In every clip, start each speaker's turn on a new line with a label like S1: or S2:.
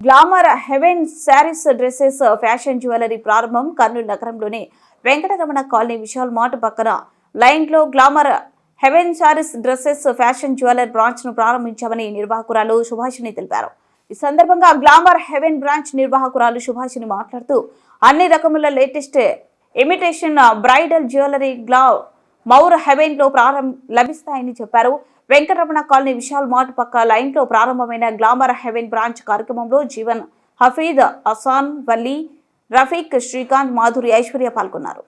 S1: Glamour haven sarees dresses fashion jewellery ప్రారంభం కర్నూలు నగరంలోని. Venkataramana colony Vishal mart పక్కన లైన్లో glamour haven sarees dresses fashion jeweller బ్రాంచ్ను ప్రారంభించామని నిర్వాహకురాలు సుభాషిణి తెలిపారు. ఈ సందర్భంగా గ్లామర్ హెవెన్ బ్రాంచ్ నిర్వాహకురాలు సుభాషిణి మాట్లాడుతూ అన్ని రకముల latest imitation bridal jewellery glamour హెవెన్లో ప్రారంభ లభిస్తాయని చెప్పారు. వెంకటరమణ కాలనీ విశాల్ మార్ట్ పక్క లైన్లో ప్రారంభమైన గ్లామర్ హెవెన్ బ్రాంచ్ కార్యక్రమంలో జీవన్ హఫీద్ అసాన్ వల్లి రఫీక్ శ్రీకాంత్ మాధురి ఐశ్వర్య పాల్గొన్నారు.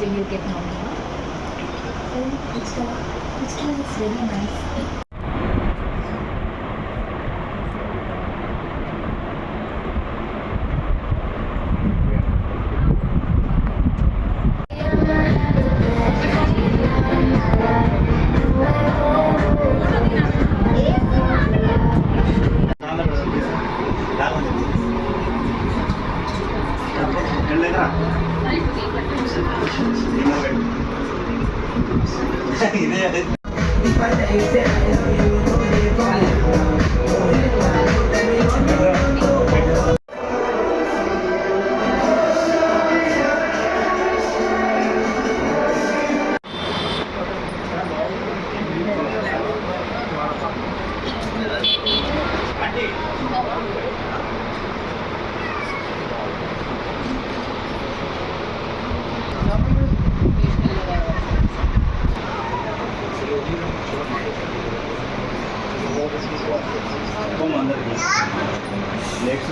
S2: will you get now? and it's, all, it's uh, all really nice.
S3: Hindi pa na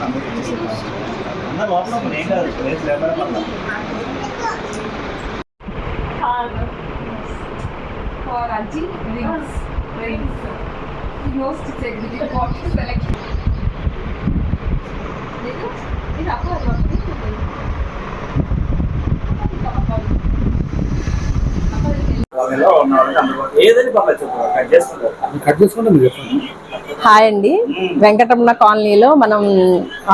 S3: అందరికి ఇచ్చేసారు అందరు లోపల ఏం కాదు లేక్స్ లేపడం వల్ల
S4: for Ajit rings. Rings. He knows to check the what to
S3: వాళ్ళలో ఉన్న వాళ్ళకి అందుబాటులో ఏదని పర్లేదు చెప్పు కట్ చేసుకుంటారు
S5: కట్ చేసుకుంటే మీరు చెప్పండి.
S6: హాయ్ అండి. వెంకటరమణ కాలనీలో మనం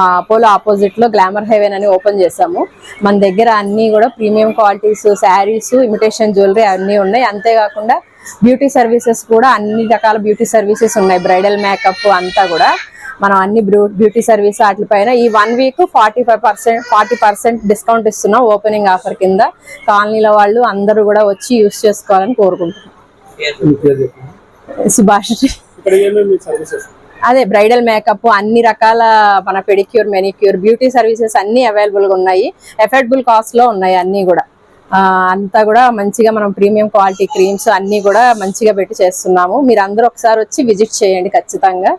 S6: అపోలో ఆపోజిట్లో గ్లామర్ హెవెన్ అని ఓపెన్ చేసాము మన దగ్గర అన్ని కూడా premium qualities sarees imitation jewellery అన్నీ ఉన్నాయి. అంతేకాకుండా బ్యూటీ సర్వీసెస్ కూడా అన్ని రకాల బ్యూటీ సర్వీసెస్ ఉన్నాయి. బ్రైడల్ మేకప్ అంతా కూడా. మనం అన్ని బ్యూటీ సర్వీస్ వాటిపైన ఈ one week forty five percent forty percent discount ఇస్తున్నాం ఓపెనింగ్ ఆఫర్ కింద. కాలనీలో వాళ్ళు అందరూ కూడా వచ్చి యూస్ చేసుకోవాలని కోరుకుంటున్నాం. సుభాష్. అదే బ్రైడల్ మేకప్ అన్ని రకాల మన పెడిక్యూర్ మెనిక్యూర్ బ్యూటీ సర్వీసెస్ అన్ని అవైలబుల్గా ఉన్నాయి. ఎఫర్డబుల్ కాస్ట్లో ఉన్నాయి అన్ని కూడా. అంతా కూడా మంచిగా మనం ప్రీమియం క్వాలిటీ క్రీమ్స్ అన్ని కూడా మంచిగా పెట్టి చేస్తున్నాము. మీరు అందరూ ఒకసారి వచ్చి విజిట్ చేయండి ఖచ్చితంగా.